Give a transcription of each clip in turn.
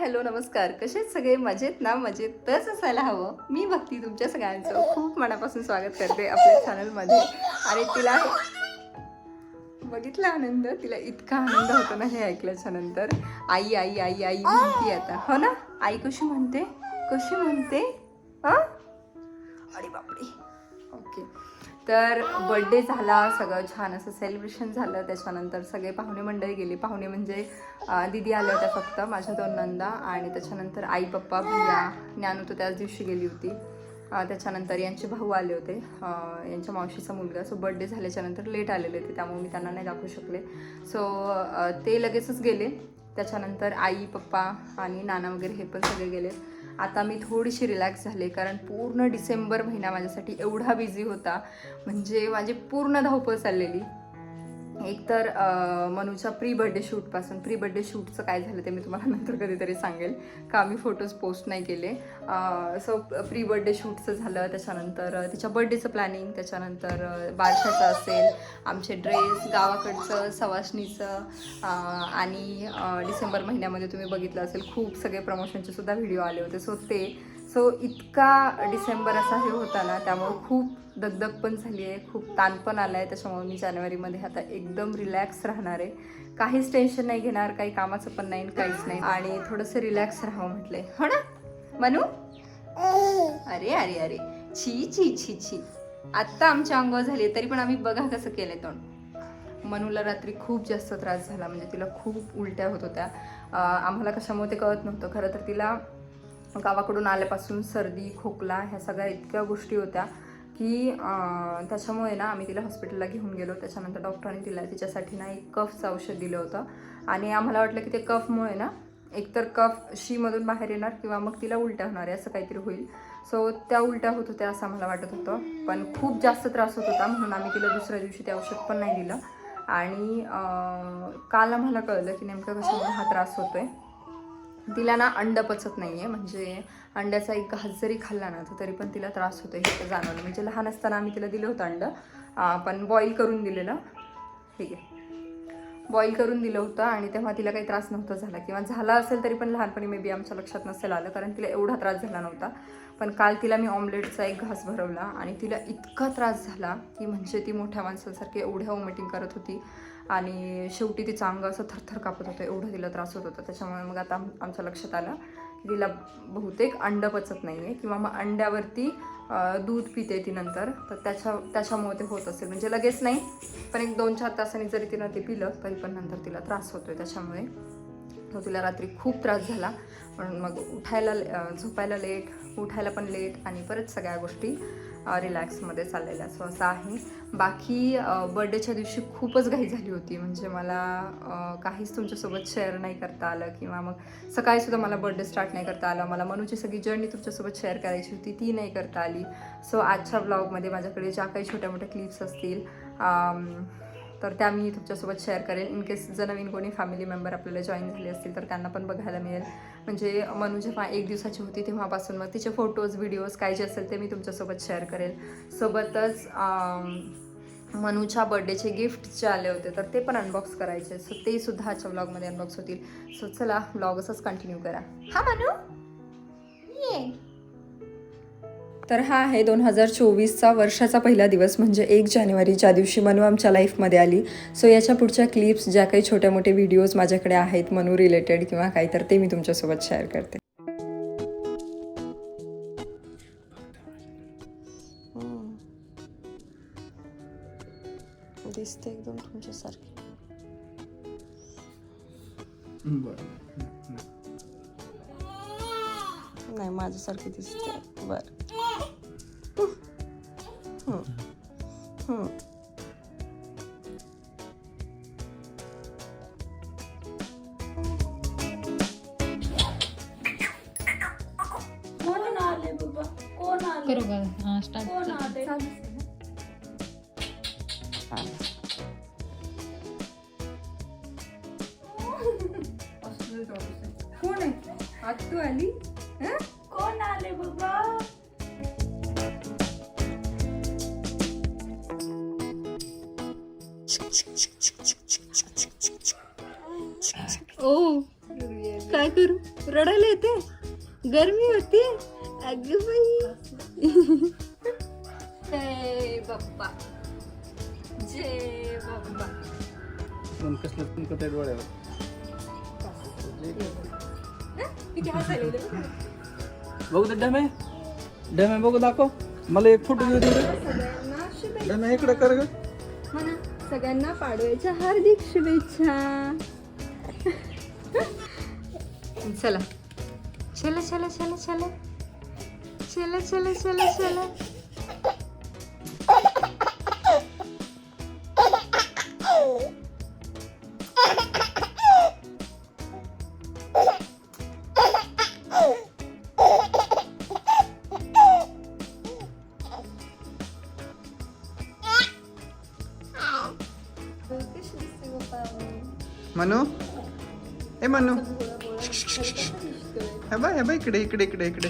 Hello नमस्कार. कसेच सगळे? मजेत ना? मजेत. तरच असायला हवं. मी भक्ती तुमच्या सगळ्यांचं. खूप मनापासून स्वागत करते आपल्या चॅनलमध्ये आणि तिला बघितला आनंद? तिला इतका आनंद होतो ना हे ऐकल्याच्या नंतर. आई आई आई आई म्हणते आता. हो ना? आई कशी म्हणते? कशी म्हणते? हां? अरे बापरे. तर बड्डे झाला सगळं छान असं सेलिब्रेशन झालं. त्याच्यानंतर सगळे पाहुणे मंडळी गेले. पाहुणे म्हणजे दिदी आल्या होत्या फक्त माझ्या दोन नंदा आणि त्याच्यानंतर आई पप्पा भैया ज्ञानू तर त्याच दिवशी गेली होती. त्याच्यानंतर यांचे भाऊ आले होते. यांच्या मावशीचा मुलगा. सो बड्डे झाल्याच्यानंतर लेट आलेले होते त्यामुळे मी त्यांना नाही दाखवू शकले. सो ते लगेचच गेले. त्याच्यानंतर आई पप्पा आणि नाना वगैरे हे पण सगळे गेले. आता मी थोडीशी रिलॅक्स झाले कारण पूर्ण डिसेंबर महिना माझ्यासाठी एवढा बिझी होता. म्हणजे माझी पूर्ण धावपळ चाललेली. एकतर मनूच्या प्री बर्थडे शूटपासून प्री बर्थडे शूटचं काय झालं ते मी तुम्हाला नंतर कधीतरी सांगेल. का मी फोटोज पोस्ट नाही केले. सो प्री बर्थडे शूटचं झालं त्याच्यानंतर तिच्या बर्थडेचं प्लॅनिंग त्याच्यानंतर बारशाचं असेल आमचे ड्रेस गावाकडचं सवासणीचं आणि डिसेंबर महिन्यामध्ये तुम्ही बघितलं असेल खूप सगळे प्रमोशनचे सुद्धा व्हिडिओ आले होते. सो ते सो इतका डिसेंबर असा हे होता ना त्यामुळे खूप दगदग पण झाली आहे खूप ताण पण आला आहे. त्याच्यामुळे मी जानेवारीमध्ये आता एकदम रिलॅक्स राहणार आहे. काहीच टेन्शन नाही घेणार काही कामाचं पण नाही काहीच नाही. आणि थोडंसं रिलॅक्स राहावं म्हटलंय. हो ना? मनू? अरे अरे अरे. छी छी छी छी. आत्ता आमच्या अंगावर झाली तरी पण आम्ही बघा कसं केलंय तोंड. मनूला रात्री खूप जास्त त्रास झाला म्हणजे तिला खूप उलट्या होत होत्या. आम्हाला कशामुळे ते कळत नव्हतं. खरं तर तिला गावाकडून आल्यापासून सर्दी खोकला ह्या सगळ्या इतक्या गोष्टी होत्या की त्याच्यामुळे ना आम्ही तिला हॉस्पिटलला घेऊन गेलो. त्याच्यानंतर डॉक्टरांनी तिला तिच्यासाठी ना एक कफचं औषध दिलं होतं. आणि आम्हाला वाटलं की ते कफमुळे ना एकतर कफ शीमधून बाहेर येणार किंवा मग तिला उलट्या होणार आहे असं काहीतरी होईल. सो त्या उलट्या होत होत्या असं आम्हाला वाटत होतं. पण खूप जास्त त्रास होत होता म्हणून आम्ही तिला दुसऱ्या दिवशी ते औषध पण नाही दिलं. आणि काल आम्हाला कळलं की नेमकं कशामुळे हा त्रास होतो आहे तिला ना अंड पचत नाही आहे म्हणजे अंड्याचा एक घास जरी खाल्ला ना तर तरी पण तिला त्रास होतो हे जाणवलं. म्हणजे लहान असताना आम्ही तिला दिलं होतं अंड. पण बॉईल करून दिलेलं. ठीक आहे बॉईल करून दिलं होतं आणि तेव्हा तिला काही त्रास नव्हता झाला. किंवा झाला असेल तरी पण लहानपणी मे बी आमच्या लक्षात नसेल आलं कारण तिला एवढा त्रास झाला नव्हता. पण काल तिला मी ऑमलेटचा एक घास भरवला आणि तिला इतका त्रास झाला की म्हणजे ती मोठ्या माणसांसारखी एवढ्या वॉमिटिंग करत होती. आणि शेवटी तिचं अंग असं थरथर कापत होतं एवढं तिला त्रास होत होता. त्याच्यामुळे मग आता आमच्या लक्षात आलं की तिला बहुतेक अंड पचत नाही आहे किंवा मग अंड्यावरती दूध पिते ती नंतर. तर त्याच्या त्याच्यामुळे ते होत असेल. म्हणजे लगेच नाही पण एक दोन चार तासांनी जरी तिनं ते पिलं तरी पण नंतर तिला त्रास होतोय. त्याच्यामुळे तो तिला रात्री खूप त्रास झाला. म्हणून मग उठायला झोपायला लेट उठायला पण लेट आणि परत सगळ्या गोष्टी रिलॅक्समध्ये चाललेला सो असं आहे. बाकी बड्डेच्या दिवशी खूपच घाई झाली होती. म्हणजे मला काहीच तुमच्यासोबत शेअर नाही करता आलं किंवा मग सकाळीसुद्धा मला बड्डे स्टार्ट नाही करता आला. मला मनूची सगळी जर्नी तुमच्यासोबत शेअर करायची होती ती नाही करता आली. सो आजच्या ब्लॉगमध्ये माझ्याकडे ज्या काही छोट्या मोठ्या क्लिप्स असतील तर त्या मी तुमच्यासोबत शेअर करेन इन केस जर नवीन कोणी फॅमिली मेंबर आपल्याला जॉईन झाले असतील तर त्यांना पण बघायला मिळेल. म्हणजे मनू जेव्हा एक दिवसाची होती तेव्हापासून मग तिचे फोटोज व्हिडिओज काय जे असेल ते मी तुमच्यासोबत शेअर करेल. सोबतच मनूच्या बर्थडेचे गिफ्ट जे आले होते तर ते पण अनबॉक्स करायचे. सो ते सुद्धा आजच्या ब्लॉगमध्ये अनबॉक्स होतील. सो चला ब्लॉग असंच कंटिन्यू करा. हा मनू? ये. तर हा आहे दोन हजार चोवीसचा वर्षाचा पहिला दिवस म्हणजे एक जानेवारी ज्या दिवशी मनू आमच्या लाईफमध्ये आली. सो याच्या पुढच्या क्लिप्स ज्या काही छोट्या मोठे व्हिडिओज माझ्याकडे आहेत मनू रिलेटेड किंवा काही तर ते मी तुमच्यासोबत शेअर करते. कोण आले बाबा ओ काय करू रडायला गरमी होती अगं बाई जय बाप्पा जय बाप्पा पण कसलं पण कथा डोळ्यावर किती हसायला येतं बघ. दे डमे. डमे बघू दाखव. मला एक फोटो घेऊ दे. रे. सगळ्यांना शुभेच्छा डमे इकडे कर ग. म्हणा सगळ्यांना पाडव्याच्या हार्दिक शुभेच्छा. चला. चला चला चला चला. चला चला चला चला. इकडे इकडे इकडे इकडे.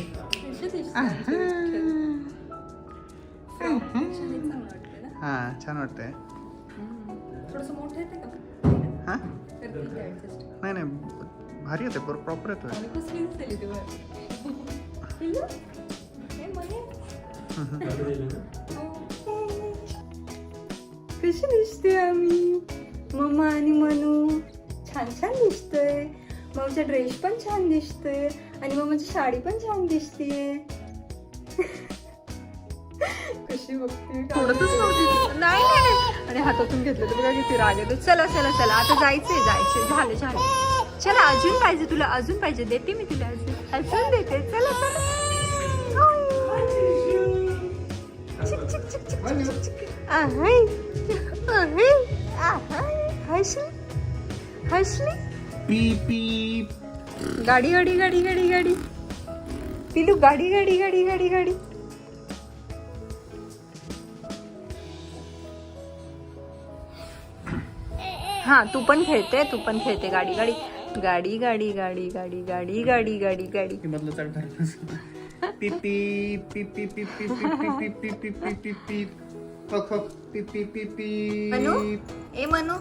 हा छान वाटतंय. हा? नाही नाही. भारी येते प्रॉपर येतोय. कशी दिसते आम्ही? मम्माचा ड्रेस पण छान दिसतोय आणि मम्माची साडी पण छान दिसतेय कशी बघते नाही. आणि हातातून घेतलं तर बघा किती राग येतो. चला चला चला. आता जायचंय जायचंय. झालं झालं. चला अजून पाहिजे तुला अजून पाहिजे. देते मी तुला अजून. अजून देते. चला चला. हसली हसली पी पी गाडी गाडी गाडी गाडी गाडी पिलू गाडी गाडी गाडी गाडी गाडी हा तू पण खेळते तू पण खेळते गाडी गाडी गाडी गाडी गाडी गाडी गाडी गाडी गाडी गाडी मधलं चढ ठरलं ए मनू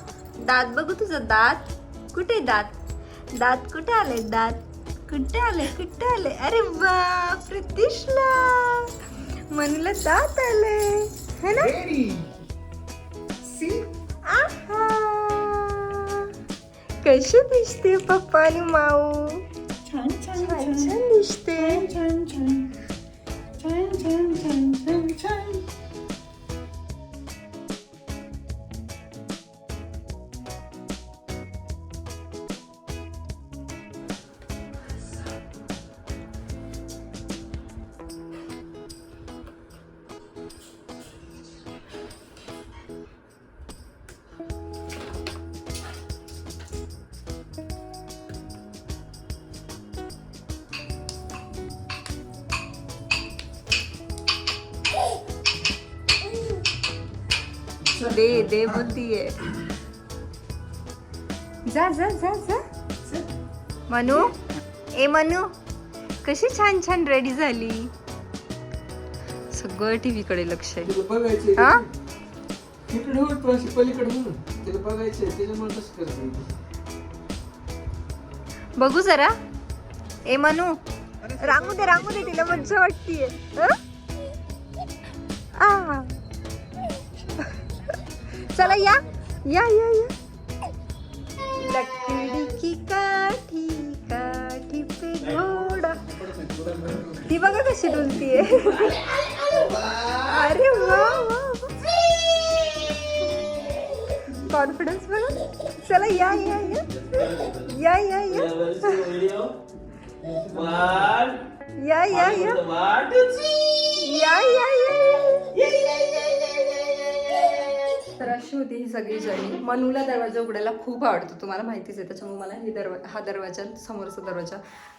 दात बघू तुझं दात कुठे दात दात कुठे आले? दात कुठे आले? कुठे आले? अरे बाप रे दिसला मनूला दात आले. है ना? Ready. See? आहा. कशी दिसते पप्पा आणि माऊ? छान छान छान छान. दिसते. छान छान. छान छान छान छान. दे दे बोलतीये जा जा जा जा. मनू? ए मनू कशी छान छान रेडी झाली? सगळं टीव्ही कडे लक्ष आहे. हा? इकडे तू अशी पलीकडे तिला बघायचे त्याच्यामुळे कसं करते. बघू जरा. ए मनू रांगू दे रांगू दे तिला मज्जा वाटतीये. चला या. या या या. लकड़ी की काठी काठी पे घोडा. ती बघा कशी डुलतीये. अरे वा कॉन्फिडन्स बघा. चला या या या. या या या. या या या. अशी होती ही सगळी जर्नी मनूला दरवाजा उघडायला खूप आवडतो तुम्हाला माहितीच आहे. त्याच्यामुळे मला ही दरवा हा दरवाजा समोरचा दरवाजा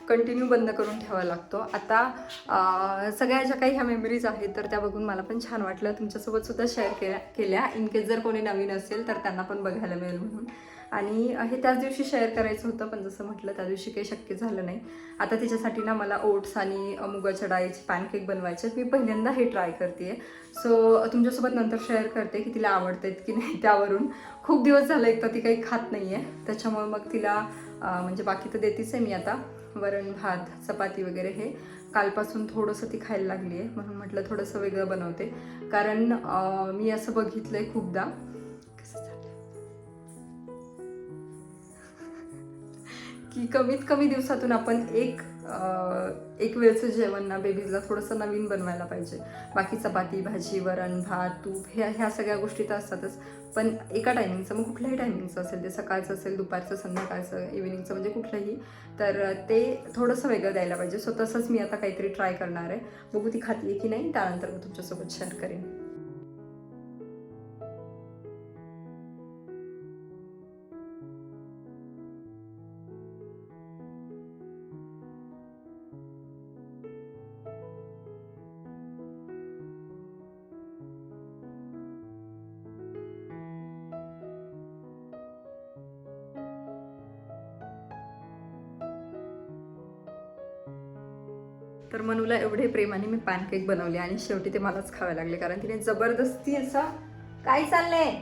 कंटिन्यू बंद करून ठेवावा लागतो. आता सगळ्या ज्या काही ह्या मेमरीज आहेत तर त्या बघून मला पण छान वाटलं. तुमच्यासोबत सुद्धा शेअर केल्या केल्या. इन केस जर कोणी नवीन असेल तर त्यांना पण बघायला मिळेल म्हणून. आणि हे त्याच दिवशी शेअर करायचं होतं पण जसं म्हटलं त्या दिवशी काही शक्य झालं नाही. आता तिच्यासाठी ना मला ओट्स आणि मुगाच्या डाळीचे पॅनकेक बनवायचे मी पहिल्यांदा हे ट्राय करते सो तुमच्यासोबत नंतर शेअर करते की तिला आवडतात की नाही त्यावरून. खूप दिवस झालं एक तर ती काही खात नाही आहे त्याच्यामुळे मग तिला म्हणजे बाकी तर देतेच आहे मी आता. वरण भात चपाती वगैरे हे. कालपासून थोडंसं ती खायला लागली आहे म्हणून म्हटलं थोडंसं वेगळं बनवते. कारण मी असं बघितलं आहे खूपदा. की कमीत कमी दिवसातून आपण एक एक वेळचं जेवण ना बेबीजला थोडंसं नवीन बनवायला पाहिजे. बाकी चपाती भाजी वरण भात तूप ह्या ह्या सगळ्या गोष्टी तर असतातच. पण एका टायमिंगचं मग कुठल्याही टायमिंगचं असेल ते सकाळचं असेल दुपारचं संध्याकाळचं इव्हिनिंगचं म्हणजे कुठलंही तर ते थोडंसं वेगळं द्यायला पाहिजे. सो तसंच मी आता काहीतरी ट्राय करणार आहे. बघू ती खाती की नाही त्यानंतर मी तुमच्यासोबत शेअर करेन. प्रेमाने मी पॅनकेक बनवले आणि शेवटी ते मलाच खावे लागले कारण तिने जबरदस्ती असा काय चाललंय?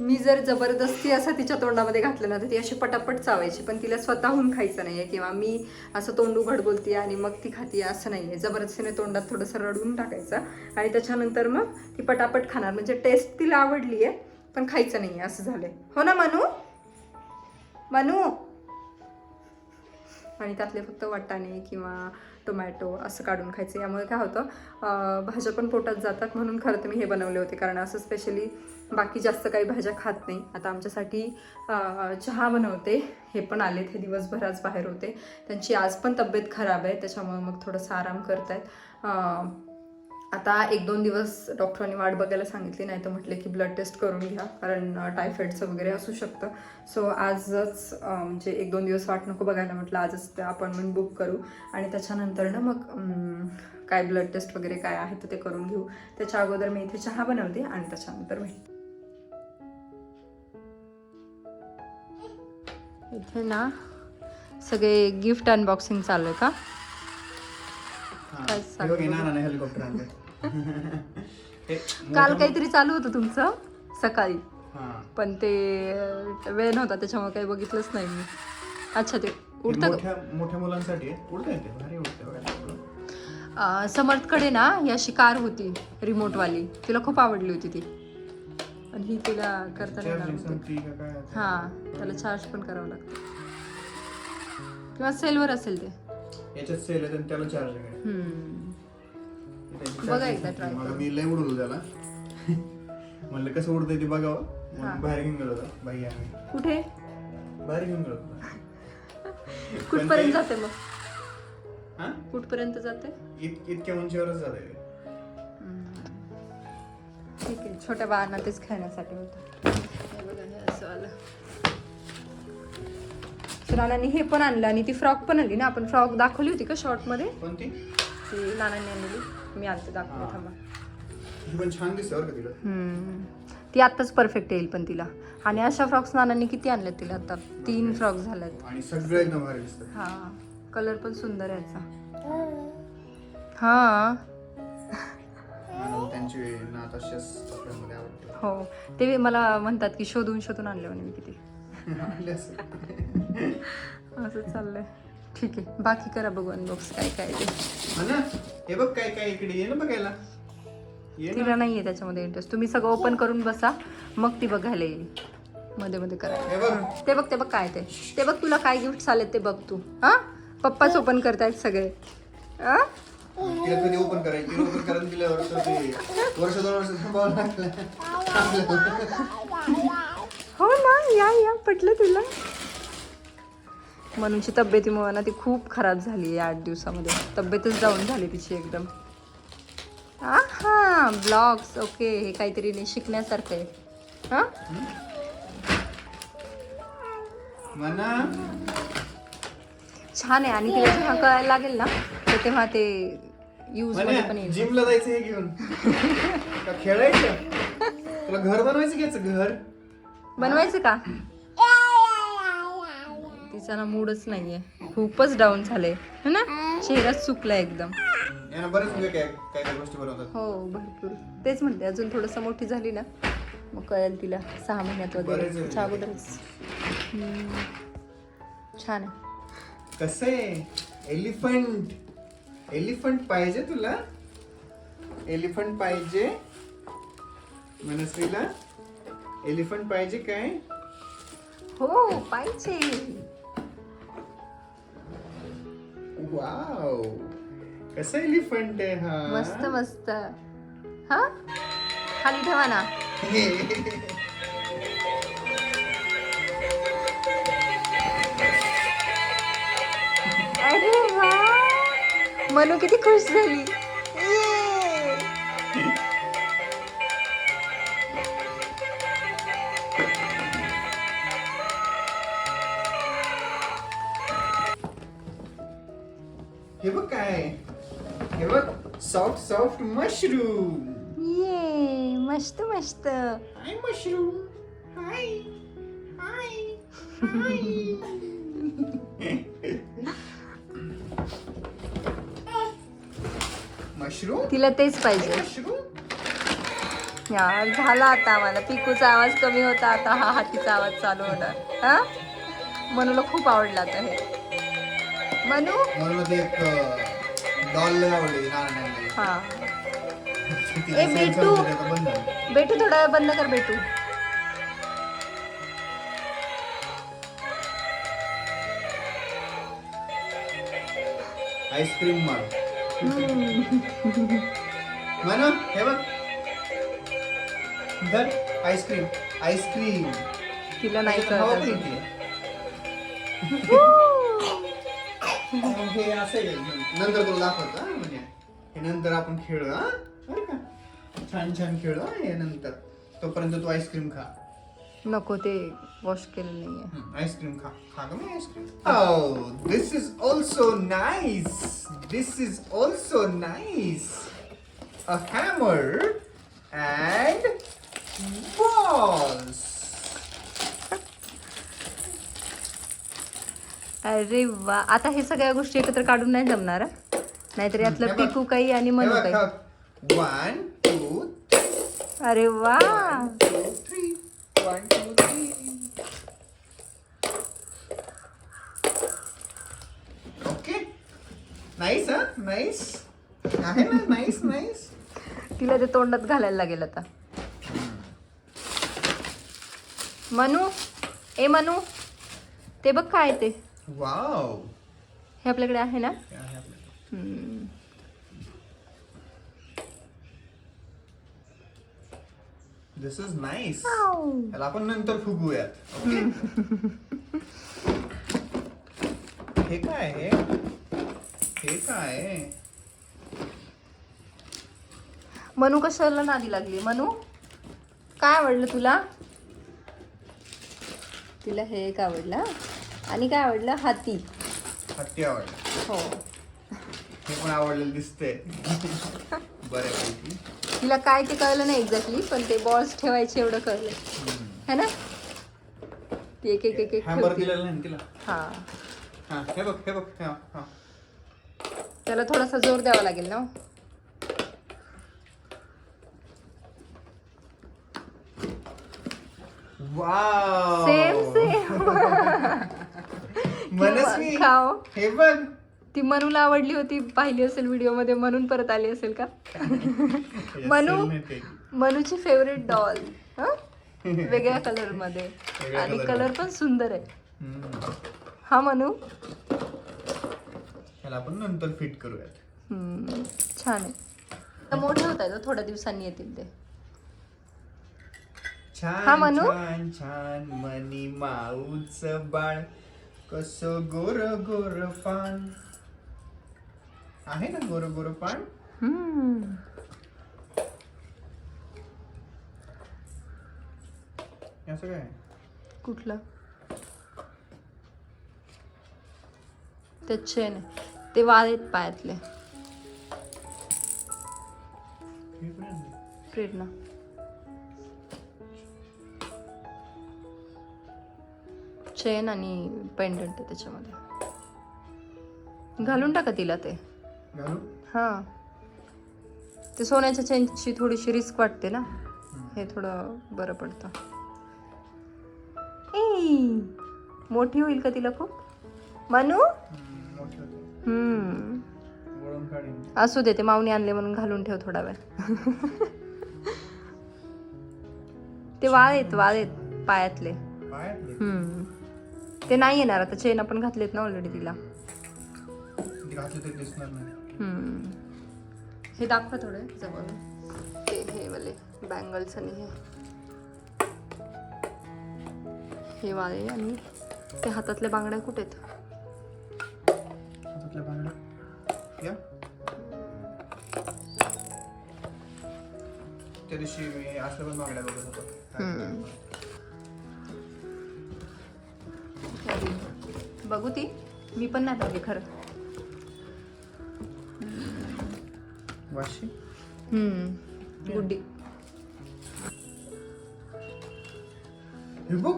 मी जर जबरदस्ती असं तिच्या तोंडामध्ये घातलं ना तर ती अशी पटापट चावायची पण तिला स्वतःहून खायचं नाहीये किंवा मी असं तोंड उघड बोलते आणि मग ती खाती असं नाहीये. जबरदस्तीने तोंडात थोडंसं रडवून टाकायचं आणि त्याच्यानंतर मग ती पटापट खाणार. म्हणजे टेस्ट तिला आवडली आहे पण खायचं नाहीये असं झालंय. हो ना मनू? मनू? आणि त्यातले फक्त वाटाणे किंवा टोमॅटो असं काढून खायचं. यामुळे काय होतं भाज्या पण पोटात जातात म्हणून खरं तर मी हे बनवले होते. कारण असं स्पेशली बाकी जास्त काही भाज्या खात नाही. आता आमच्यासाठी चहा बनवते. हे पण आलेत. हे दिवसभर आज बाहेर होते. त्यांची आज पण तब्येत खराब आहे. त्याच्यामुळे मग थोडंसं आराम करत आहेत आता एक दोन दिवस डॉक्टरांनी वाट बघायला सांगितली नाही तर म्हटले की ब्लड टेस्ट करून घ्या कारण टायफॉईडचं वगैरे असू शकतं. सो आजच म्हणजे एक दोन दिवस वाट नको बघायला म्हटलं आजच ते अपॉइंटमेंट बुक करू. आणि त्याच्यानंतर ना मग काय ब्लड टेस्ट वगैरे काय आहे तर ते करून घेऊ. त्याच्या अगोदर मी इथे चहा बनवते आणि त्याच्यानंतर मी. इथे ना सगळे गिफ्ट अनबॉक्सिंग चालू आहे का? नानाने हेलिकॉप्टर काल काहीतरी चालू होतं तुमचं सकाळी. हा. पण ते वेळ नव्हता त्याच्यामुळे काही बघितलंच नाही मी. अच्छा ते उडतं? मोठ्या मुलांसाठी समर्थकडे ना ही अशी कार होती रिमोटवाली तिला खूप आवडली होती ती. पण ही तिला करता येणार होती. हा त्याला चार्ज पण करावं लागतं. किंवा सेलवर असेल ते. याच्यात सेल आहे आणि त्याला चार्जिंग आहे. हम्म. त्याची बघा charging एकदा संपली. try मग करून. मी लय उडवलो त्याला. म्हणलं कसं उडतंय ते बघावं. म्हणून बाहेर घेऊन गेलो होतो. बाई आम्ही कुठे? बाहेर घेऊन गेलो होतो. कुठपर्यंत जाते मग? हा? कुठपर्यंत जाते? इत- इतक्या उंचीवरच जाते ठीक आहे. छोट्या बाळांना तेच खेळण्यासाठी होतं. हे बघा हे असं आलं. नानांनी हे पण आणलं आणि ती फ्रॉक पण आणली ना आपण फ्रॉक दाखवली होती का शॉर्टमध्ये? कोणती? ती नानांनी आणलेली. मी आणते दाखवते हा. थांबा. पण छान दिसते. ती आत्ताच परफेक्ट येईल पण तिला. आणि अशा फ्रॉक्स नानांनी किती आणल्यात तिला आता? तीन फ्रॉक झाल्यात. आणि सगळं एकदम भारी दिसतं हा. कलर पण सुंदर आहे याचा. हा. त्यांची हो. ते मला म्हणतात की शोधून शोधून आणले म्हणे मी किती आणले. असं चाललंय. ठीक आहे बाकी करा बघू अनबॉक्स काय काय ते. हा ना? बघ काय काय इकडे ये ना बघायला. ये ना. तिला नाहीये त्याच्यामध्ये इंटरेस्ट तुम्ही सगळं ओपन करून बसा मग ती बघायला येईल. मध्ये मध्ये करा. बघ. ते बघ ते बघ काय ते. ते बघ तुला काय गिफ्ट आलेत ते बघ तू. हा? पप्पाच ओपन करतायत सगळे. हा? ओपन करायची? ओपन दिल्यावर वर्ष दोन वर्ष हो ना या या पटलं तुला. मनूची तब्येतीमुळे ना ती खूप खराब झाली आहे आठ दिवसामध्ये. तब्येतच डाऊन झाली तिची एकदम. हा ब्लॉग्स ओके हे काहीतरी नाही शिकण्यासारखं आहे. हा? छान आहे आणि तिला जेव्हा कळायला लागेल ना तर तेव्हा ते यूजमध्ये पण येईल. जिमला जायचं हे घेऊन. खेळायचं? तुला घर बनवायचं घ्यायचं घर? बनवायचं का? तिचा ना मूडच नाहीये. खूपच डाऊन झाले है ना? चेहराच चुकला एकदम. हो भरपूर. तेच म्हणते अजून थोडंसं मोठी झाली ना मग कळेल तिला सहा महिन्यात वगैरे. आहे. त्याच्या अगोदरच. छान आहे. कसं आहे? एलिफंट एलिफंट पाहिजे तुला? एलिफंट पाहिजे. मनस्वीला? एलिफंट पाहिजे काय? हो पाहिजे. वाव. कसं एलिफंट आहे हा? मस्त मस्त. हा? खाली ठेवा ना. अरे वा. मनू किती खुश झाली. मशरूम ये मस्त मस्त हाय मशरूम हाय हाय हाय मशरूम तिला तेच पाहिजे. मशरूम यार झाला आता आम्हाला. पिकूचा आवाज कमी होता आता. हा हातीचा आवाज चालू होणार हा? मनूला खूप आवडला आता हे. मनू? ते एक डॉल आवडली नारायण हा. ए, बेटू. बेटू थोडा वेळ बंद कर बेटू आईस्क्रीम मार. म्हणा हे बघ. धर आईस्क्रीम. आईस्क्रीम. तिला नाही कळत हे असं आहे. नंतर तुला दाखवतो हा, म्हणजे हे नंतर आपण खेळू हा बरं का छान छान खेळू हा, हे नंतर तोपर्यंत तू आईस्क्रीम खा नको ते वॉश केलं नाहीये आईस्क्रीम खा खा का मी ice cream Oh, this is also nice. This is also nice. A hammer and balls. अरे वा. आता हे सगळ्या गोष्टी एकत्र काढून नाही जमणार हा? नाहीतर यातलं. पिकू काही आणि मनू काही. One, two, अरे वा. आहे ना? नाईस नाईस तिला ते तोंडात घालायला लागेल आता. मनू? ए मनू? ते बघ काय ते. वाव. हे आपल्याकडे आहे ना? हे. हम्म. This is nice. त्याला आपण नंतर फुगूयात ओके हे काय आहे? हे काय आहे? मनू कशाला नादी लागली? मनू काय आवडलं तुला? तिला हे एक आवडलं आणि काय आवडलं? हाती. हत्ती आवडला. हो. हे पण आवडलेलं दिसतंय. बऱ्यापैकी तिला काय ते कळलं नाही एक्झॅक्टली पण ते बॉल्स ठेवायचे एवढं कळलं. है ना? ती एक एक एक एक हॅम्बर ठेवते. दिलेलं नाही ना तिला? हा. हा हे बघ हे बघ हा हा. त्याला थोडासा जोर द्यावा लागेल ना वाव! सेम सेम मनस्वी खाओ. हे बघ. ती मनूला आवडली होती पाहिली असेल व्हिडिओमध्ये म्हणून परत आली असेल का? मनू? मनूची फेवरेट डॉल वेगळ्या कलरमध्ये आणि कलर पण सुंदर आहे. हा मनू? त्याला आपण नंतर फिट करूयात. हम्म, छान आहे. मोठे होत आहेत थोड्या दिवसांनी येतील ते. हा, छान मनू? छान छान मनी माऊच बाळ. कस गोर गोर पान आहे ना गोर गोर पान हम्म. हे असं काय कुठलं ते चेन आहे. ते आहेत पायातले हे. प्रेरणा चेन आणि पेंडंट आहे त्याच्यामध्ये. घालून टाका तिला ते. हा. ते सोन्याच्या चेनची थोडीशी रिस्क वाटते ना. हे थोडं बरं पडतं. ए मोठी होईल का तिला खूप? मनू? असू दे ते मावणी आणले म्हणून घालून ठेव थोडा वेळ. ते वाळ आहेत वाळ आहेत पायातले. पायातले? हम्म. ते नाही येणार आता चेन आपण घातलेत ना ऑलरेडी तिला. ते घातले ते दिसणार नाही. हम्म. हे दाखवा थोडे जवळ. ते हे वाले बँगल्स आणि हे. हे वाले आणि ते हातातल्या बांगड्या कुठे आहेत? हातातल्या बांगड्या. या. त्या दिवशी मी असल्या पण बांगड्या बघत होतो. बघू ती. मी पण नाही बघली खरं. वाशी. गुड्डी. हे बघ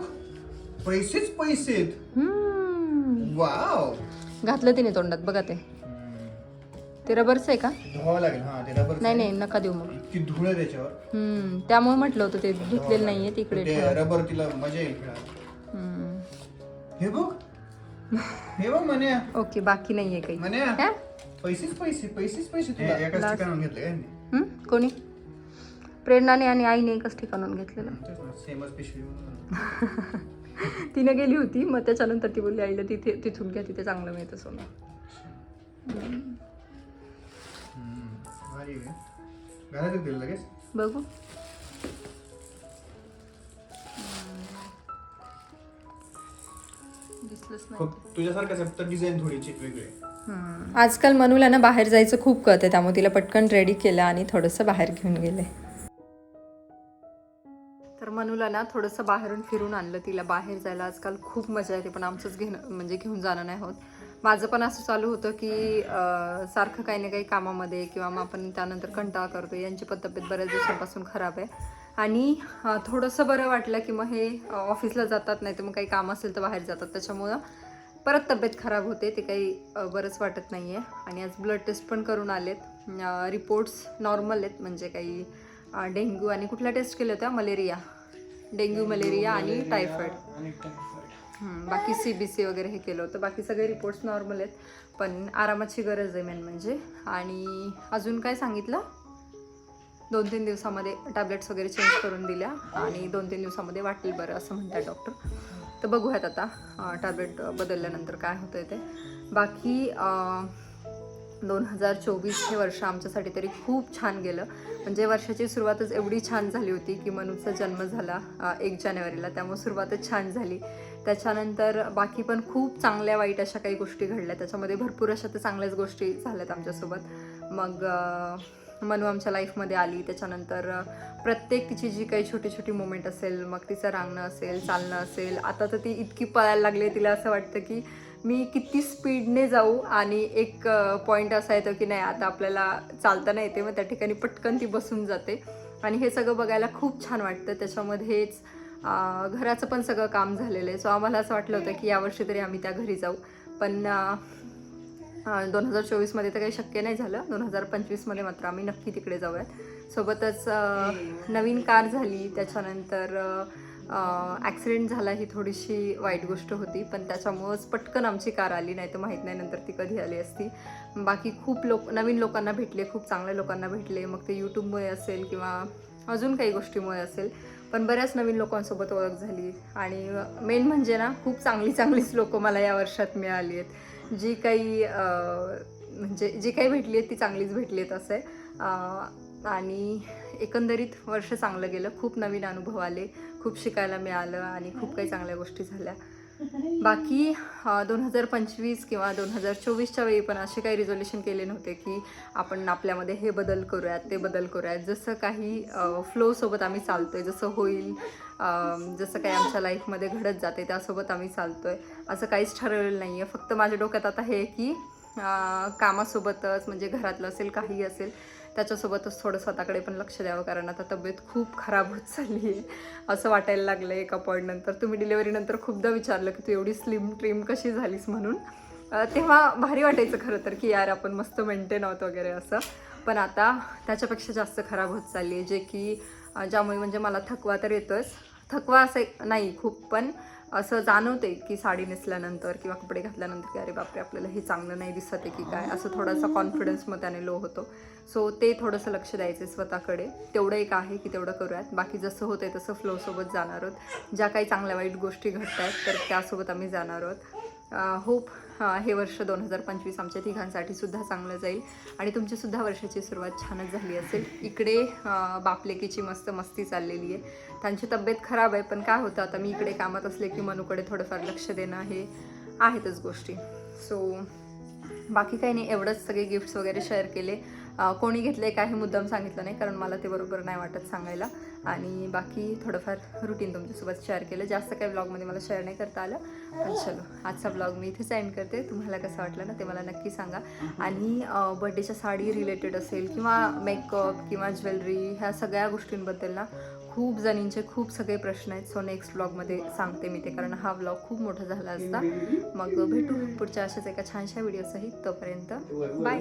पैसेच पैसे आहेत. हम्म. वाव. घातलं तिने तोंडात बघा ते. ते रबरच आहे का? धुवावं लागेल हा ते रबर नाही नाही नका देऊ मग. इतकी धूळ आहे त्याच्यावर. हम्म. त्यामुळे म्हटलं होतं ते धुतलेलं नाहीये तिकडे ते. रबर तिला मजा येईल खेळायला. हम्म. हे बघ हे बघ म्हणे ओके बाकी नाहीये काही म्हणे काय? पैसेच पैसे पैसेच पैसे तुला एकाच Last. ठिकाणून घेतले काय हम्म? कोणी प्रेरणाने आणि आईने एकच ठिकाणून घेतलेलं सेमच पिशवी म्हणून. तिने गेली होती मग त्याच्यानंतर ती बोलली आईला तिथे तिथून घ्या तिथे चांगलं मिळतं सोनं हम्म. भारी आहे. घालायचं तिला लगेच बघू दिसलंच नाही. फक्त तुझ्यासारखंच आहे, फक्त डिझाईन थोडीची वेगळी आहे. आजकाल मनूला ना बाहेर जायचं खूप कळतं त्यामुळे तिला पटकन रेडी केलं आणि थोडंसं बाहेर घेऊन गेले. तर मनूला ना थोडंसं बाहेरून फिरून आणलं तिला बाहेर जायला. आजकाल खूप मजा येते पण आमचंच घेणं म्हणजे घेऊन जाणं नाही होत. माझं पण असं चालू होतं की अं, सारखं काही ना काही कामामध्ये किंवा मग आपण त्यानंतर कंटाळा करतो यांची पण तब्येत बऱ्याच दिवसांपासून खराब आहे. आणि थोडंसं बरं वाटलं की मग हे ऑफिसला जातात नाही तर मग काही काम असेल तर बाहेर जातात. त्याच्यामुळं परत तब्येत खराब होते ते काही बरंच वाटत नाही आहे आणि आज ब्लड टेस्ट पण करून आलेत. रिपोर्ट्स नॉर्मल आहेत म्हणजे काही डेंग्यू आणि कुठल्या टेस्ट केल्या होत्या? मलेरिया. डेंग्यू मलेरिया आणि टायफॉईड बाकी सी बी सी वगैरे हे केलं होतं. बाकी सगळे रिपोर्ट्स नॉर्मल आहेत. पण आरामाची गरज आहे मेन म्हणजे. आणि अजून काय सांगितलं? दोन तीन दिवसामध्ये टॅबलेट्स वगैरे चेंज करून दिल्या आणि दोन तीन दिवसामध्ये वाटेल बरं असं म्हणतात डॉक्टर. तर बघूयात आता टॅबलेट बदलल्यानंतर काय होतं आहे ते. बाकी दोन हजार चोवीस हे वर्ष आमच्यासाठी तरी खूप छान गेलं. म्हणजे वर्षाची सुरुवातच एवढी छान झाली होती की मनूचा जन्म झाला एक जानेवारीला. त्यामुळे सुरुवातच छान झाली. त्याच्यानंतर बाकी पण खूप चांगल्या वाईट अशा काही गोष्टी घडल्या. त्याच्यामध्ये भरपूर अशा तर चांगल्याच गोष्टी झाल्यात आमच्यासोबत. मग मनू आमच्या लाईफमध्ये आली. त्याच्यानंतर प्रत्येक तिची जी काही छोटी छोटी मुमेंट असेल मग तिचं रांगणं असेल चालणं असेल आता तर ती इतकी पळायला लागली आहे, तिला असं वाटतं की मी किती स्पीडने जाऊ आणि एक पॉईंट असा येतो की नाही आता आपल्याला चालता नाही येते मग त्या ठिकाणी पटकन ती बसून जाते. आणि हे सगळं बघायला खूप छान वाटतं. त्याच्यामध्येच घराचं पण सगळं काम झालेलं आहे. सो आम्हाला असं वाटलं होतं की यावर्षी तरी आम्ही त्या घरी जाऊ. पण दोन हजार चोवीसमध्ये तर काही शक्य नाही झालं. दोन हजार पंचवीसमध्ये मात्र आम्ही नक्की तिकडे जाऊयात. सोबतच नवीन कार झाली. त्याच्यानंतर ॲक्सिडेंट झाला ही थोडीशी वाईट गोष्ट होती. पण त्याच्यामुळंच पटकन आमची कार आली नाही तर माहीत नाही नंतर ती कधी आली असती. बाकी खूप लोक नवीन लोकांना भेटले खूप चांगल्या लोकांना भेटले. मग ते यूट्यूबमुळे असेल किंवा अजून काही गोष्टीमुळे असेल. पण बऱ्याच नवीन लोकांसोबत ओळख झाली. आणि मेन म्हणजे ना खूप चांगली चांगलीच लोकं मला या वर्षात मिळाली आहेत. जी काही म्हणजे जी काही भेटली आहेत ती चांगलीच भेटली आहेत असं. आहे आणि एकंदरीत वर्ष चांगलं गेलं. खूप नवीन अनुभव आले. खूप शिकायला मिळालं आणि खूप काही चांगल्या गोष्टी झाल्या. बाकी दोन हजार पंचवीस किंवा दोन हजार चोवीसच्या वेळी पण असे काही रिझोल्युशन केले नव्हते की आपण आपल्यामध्ये हे बदल करूयात ते बदल करूयात. जसं काही फ्लोसोबत आम्ही चालतो आहे जसं होईल जसं काही आमच्या लाईफमध्ये घडत जाते त्यासोबत आम्ही चालतो आहे असं काहीच ठरवलेलं नाही आहे फक्त माझ्या डोक्यात आता हे आहे की कामासोबतच म्हणजे घरातलं असेल काही असेल त्याच्यासोबतच थोडं स्वतःकडे पण लक्ष द्यावं कारण आता तब्येत खूप खराब होत चालली आहे. असं वाटायला लागलं एका पॉईंटनंतर तुम्ही डिलिव्हरीनंतर खूपदा विचारलं की तू एवढी स्लिम ट्रिम कशी झालीस म्हणून. तेव्हा भारी वाटायचं खरं तर की यार आपण मस्त मेंटेन आहोत वगैरे असं. पण आता त्याच्यापेक्षा जास्त खराब होत चालली आहे जे की ज्यामुळे म्हणजे मला थकवा तर येतोच. थकवा असं एक- नाही खूप. पण असं जाणवते की साडी नेसल्यानंतर किंवा कपडे घातल्यानंतर की अरे बापरे आपल्याला हे चांगलं नाही दिसत आहे की काय? असं थोडासा कॉन्फिडन्स मग त्याने लो होतो. सो ते थोडंसं लक्ष द्यायचं आहे स्वतःकडे. तेवढं एक आहे की तेवढं करूयात. बाकी जसं होतं आहे तसं फ्लोसोबत जाणार आहोत. ज्या काही चांगल्या वाईट गोष्टी घडत आहेत तर त्यासोबत आम्ही जाणार आहोत. होप हे वर्ष दोन हजार पंचवीस आमच्या तिघांसाठी सुद्धा चांगलं जाईल. आणि तुमचीसुद्धा वर्षाची सुरुवात छानच झाली असेल. इकडे बापलेकीची मस्त मस्ती चाललेली आहे. त्यांची तब्येत खराब आहे पण काय होतं आता मी इकडे कामात असले की मनूकडे थोडंफार लक्ष देणं हे आहेतच गोष्टी. सो बाकी काही नाही एवढंच सगळे गिफ्ट्स वगैरे शेअर केले. कोणी घेतले काही मुद्दाम सांगितलं नाही कारण मला ते बरोबर नाही वाटत सांगायला. आणि बाकी थोडंफार रुटीन तुमच्यासोबत शेअर केलं. जास्त काही ब्लॉगमध्ये मला शेअर नाही करता आलं पण चलो आजचा ब्लॉग मी इथेच एंड करते. तुम्हाला कसं वाटलं ना ते मला नक्की सांगा. आणि बड्डेच्या साडी रिलेटेड असेल किंवा मेकअप किंवा ज्वेलरी ह्या सगळ्या गोष्टींबद्दल ना खूप जणींचे खूप सगळे प्रश्न आहेत. सो नेक्स्ट ब्लॉगमध्ये सांगते मी ते कारण हा ब्लॉग खूप मोठा झाला असता. मग भेटू पुढच्या अशाच एका छानशा व्हिडिओसहित तोपर्यंत बाय